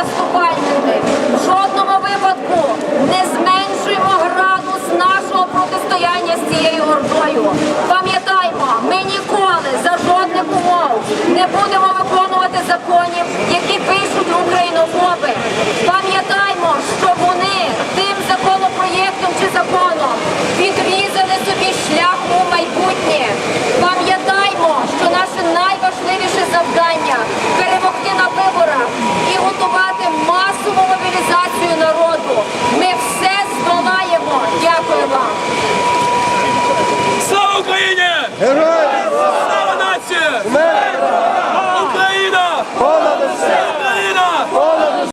наступальники. В жодному випадку не зменшуємо градус нашого протистояння з цією ордою. Пам'ятаймо, ми ніколи за жодних умов не будемо виконувати законів, які ви. Hurra!